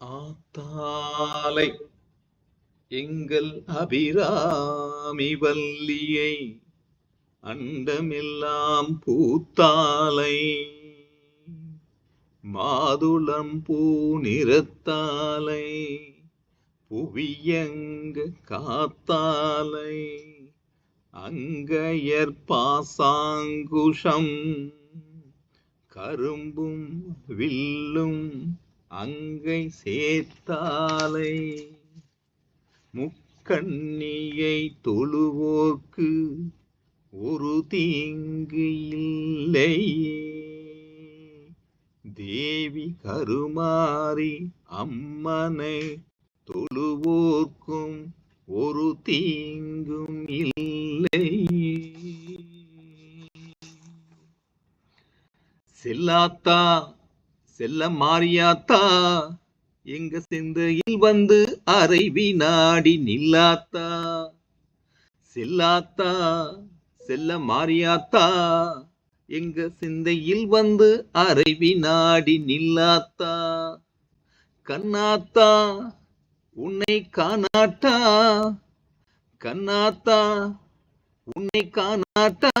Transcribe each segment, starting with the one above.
ஆத்தாலை எங்கள் அபிராமி வல்லியை அண்டமெல்லாம் பூத்தாலை. மாதுளம் பூ நிறத்தாலை புவியங்க காத்தாலை. அங்கையர் பாசாங்குஷம் கரும்பும் வில்லும் அங்கை சேர்த்தாலை. முக்கண்ணியை தொழுவோர்க்கு ஒரு தீங்கு இல்லையே. தேவி கருமாறி அம்மனை தொழுவோர்க்கும் ஒரு தீங்கும் இல்லை செல்லாத்தா செல்ல மாறியாத்தா. எங்க சிந்தையில் வந்து அரை வினாடி நில்லாத்தா. செல்லாத்தா செல்ல மாறியாத்தா. எங்க சிந்தையில் வந்து அரை வினாடி நில்லாத்தா. கண்ணாத்தா உன்னை காணாட்டா. கண்ணாத்தா உன்னை காணாட்டா.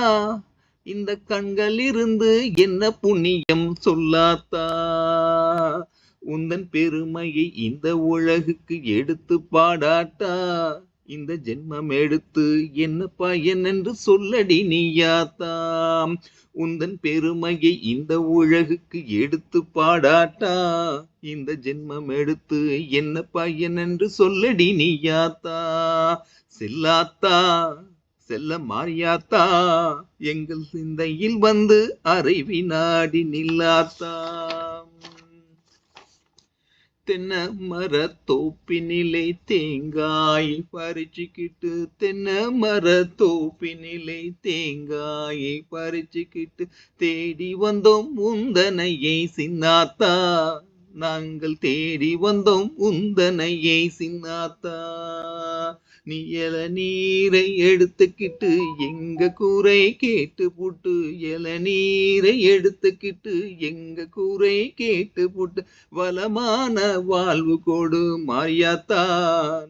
இந்த கண்களிலிருந்து என்ன புண்ணியம் சொல்லாத்தா? உந்தன் பெருமையை இந்த உலகுக்கு எடுத்து பாடாட்டா? இந்த ஜென்மம் எடுத்து என்ன பயன் என்று சொல்லடி நீயாத்தாம் உந்தன் பெருமையை இந்த உலகுக்கு எடுத்து பாடாட்டா? இந்த ஜென்மம் எடுத்து என்ன பயன் என்று சொல்லடி நீயாத்தா? செல்லாத்தா? செல்ல மாறியாத்தா? எங்கள் சிந்தையில் வந்து அரை வினாடி நில்லாத்தா தென்ன மர தோப்பினிலே தேங்காய் பறிச்சுக்கிட்டு தென்ன மர தோப்பினிலே தேங்காயை பறிச்சுக்கிட்டு தேடி வந்தோம் உந்தனையை சின்னாத்தா. நாங்கள் தேடி வந்தோம் உந்தனையை சின்னாத்தா. நீ நீரை எடுத்துக்கிட்டு எங்க கூரை கேட்டு போட்டு? இல நீரை எடுத்துக்கிட்டு எங்க கூரை கேட்டு போட்டு? வளமான வாழ்வு கொடு மாரியாத்தா.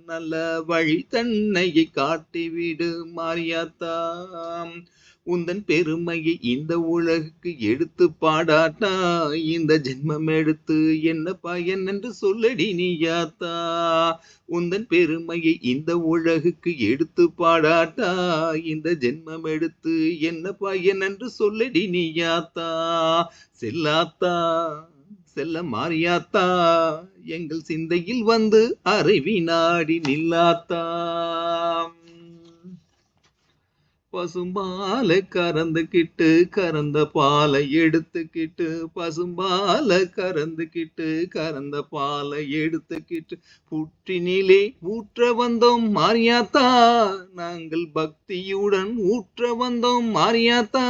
நல்ல வழி தன்னையை காட்டிவிடு மாரியாத்தா. உந்தன் பெருமையை இந்த உலகுக்கு எடுத்து பாடாட்டா. இந்த ஜென்மம் எடுத்து என்ன பயன் என்று சொல்லடி நீயாத்தா. உந்தன் பெருமையை இந்த உலக அழகுக்கு எடுத்து பாடாட்டா இந்த ஜென்மம் எடுத்து என்ன பையன் என்று சொல்லடி நீயாத்தா செல்லாத்தா? செல்ல மாறியாத்தா? எங்கள் சிந்தையில் வந்து அரை வினாடி நில்லாத்தா? பசும்பாலை கறந்துக்கிட்டு கறந்த பாலை எடுத்துக்கிட்டு பசும்பாலை கறந்துக்கிட்டு கறந்த பாலை எடுத்துக்கிட்டு புற்றினிலே ஊற்ற வந்தோம் மாரியாத்தா நாங்கள் பக்தியுடன் ஊற்ற வந்தோம் மாரியாத்தா.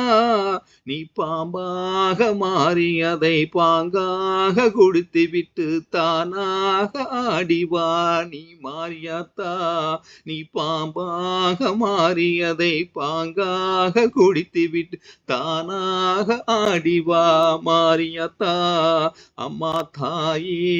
நீ பாம்பாக மாறி அதை பாங்காக கொடுத்து விட்டு தானாக ஆடிவா நீ மாரியாத்தா. நீ பாம்பாக மாறி அதை பா தாங்காக குடித்துவிட்டு தானாக ஆடிவா மாரியத்தா. அம்மா தாயே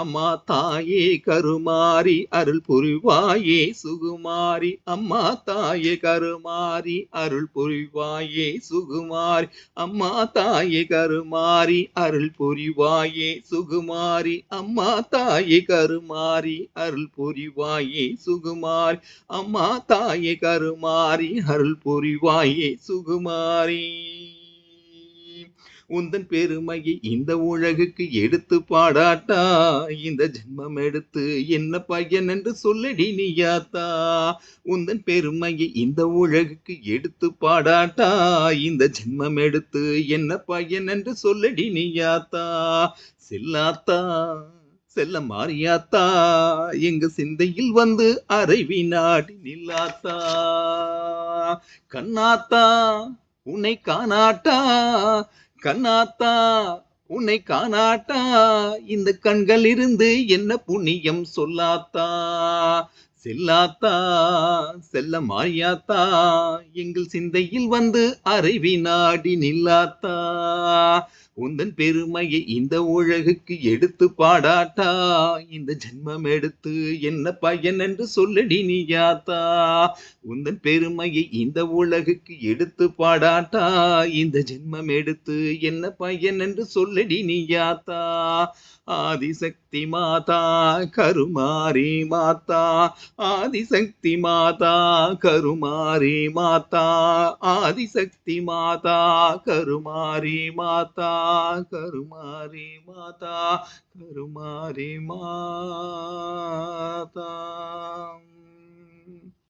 அம்மா தாயே கருமாரி அருள் புரிவாயே சுகுமாரி. அம்மா தாயே கருமாரி அருள் புரிவாயே சுகுமாரி. அம்மா தாயே கருமாரி அருள் புரிவாயே சுகுமாரி. அம்மா தாயே கருமாரி அருள் புரிவாயே சுகுமாரி. அம்மா தாயே கருமாரி அருள் புரிவாயே சுகுமாரி. உந்தன் பெருமையை இந்த உலகுக்கு எடுத்து பாடாட்டா? இந்த ஜென்மம் எடுத்து என்ன பையன் என்று சொல்லடி நீயாத்தா உந்தன் பெருமையை இந்த உலகுக்கு எடுத்து பாடாட்டா? இந்த ஜென்மம் எடுத்து என்ன பையன் என்று சொல்லடி நீயாத்தா செல்லாத்தா? செல்ல மாறியாத்தா. எங்க சிந்தையில் வந்து அறைவி நாடி நில்லாத்தா. கண்ணாத்தா உன்னை காணாட்டா. கண்ணாத்தா உன்னை காணாட்டா. இந்த கண்கள் இருந்து என்ன புண்ணியம் சொல்லாத்தா. செல்லாத்தா செல்ல மாயாத்தா எங்கள் சிந்தையில் வந்து அரை நாடி நில்லாத்தா. உந்தன் பெருமையை இந்த உலகுக்கு எடுத்து பாடாட்டா இந்த ஜென்மம் எடுத்து என்ன பையன் என்று சொல்லடி நீயாத்தா உந்தன் பெருமையை இந்த உலகுக்கு எடுத்து பாடாட்டா இந்த ஜென்மம் எடுத்து என்ன பையன் என்று சொல்லடி நீயாத்தா ஆதிசக்தி மாதா கருமாரி மாதா. ஆதிசக்தி மாதா கருமாரி மாதா. ஆதிசக்தி மாதா கருமாரி மாதா. கருமாரி மாதா கருமாரி மாதா.